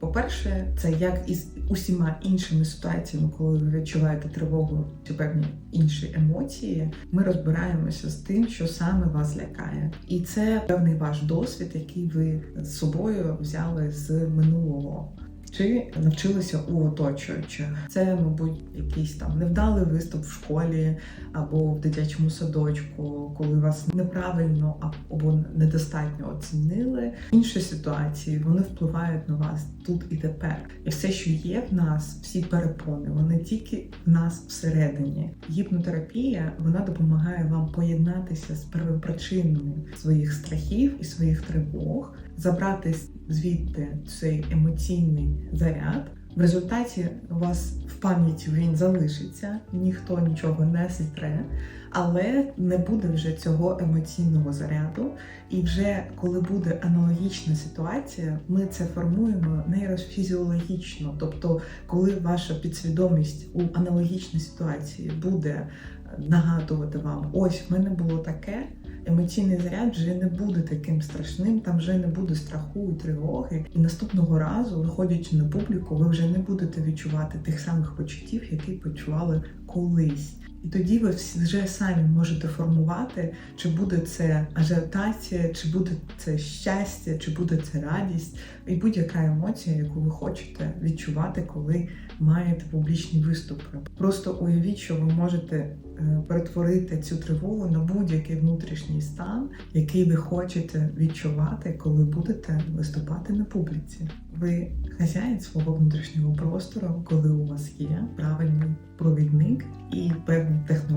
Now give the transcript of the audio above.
По-перше, це як із усіма іншими ситуаціями, коли ви відчуваєте тривогу чи певні інші емоції, ми розбираємося з тим, що саме вас лякає, і це певний ваш досвід, який ви з собою взяли з минулого. Чи навчилися у оточуючих. Це, мабуть, якийсь там невдалий виступ в школі або в дитячому садочку, коли вас неправильно або недостатньо оцінили. Інші ситуації вони впливають на вас тут і тепер. І все, що є в нас, всі перепони, вони тільки в нас всередині. Гіпнотерапія вона допомагає вам поєднатися з первопричинами своїх страхів і своїх тривог, забрати звідти цей емоційний заряд. В результаті у вас в пам'яті він залишиться, ніхто нічого не зітре, але не буде вже цього емоційного заряду. І вже коли буде аналогічна ситуація, ми це формуємо нейрофізіологічно. Тобто, коли ваша підсвідомість у аналогічній ситуації буде нагадувати вам, ось в мене було таке. Емоційний заряд вже не буде таким страшним, там вже не буде страху і тривоги. І наступного разу, виходячи на публіку, ви вже не будете відчувати тих самих почуттів, які почували колись. І тоді ви вже самі можете формувати, чи буде це ажіотація, чи буде це щастя, чи буде це радість, і будь-яка емоція, яку ви хочете відчувати, коли маєте публічні виступи. Просто уявіть, що ви можете е, перетворити цю тривогу на будь-який внутрішній стан, який ви хочете відчувати, коли будете виступати на публіці. Ви хазяїн свого внутрішнього простору, коли у вас є правильний провідник і певні технології.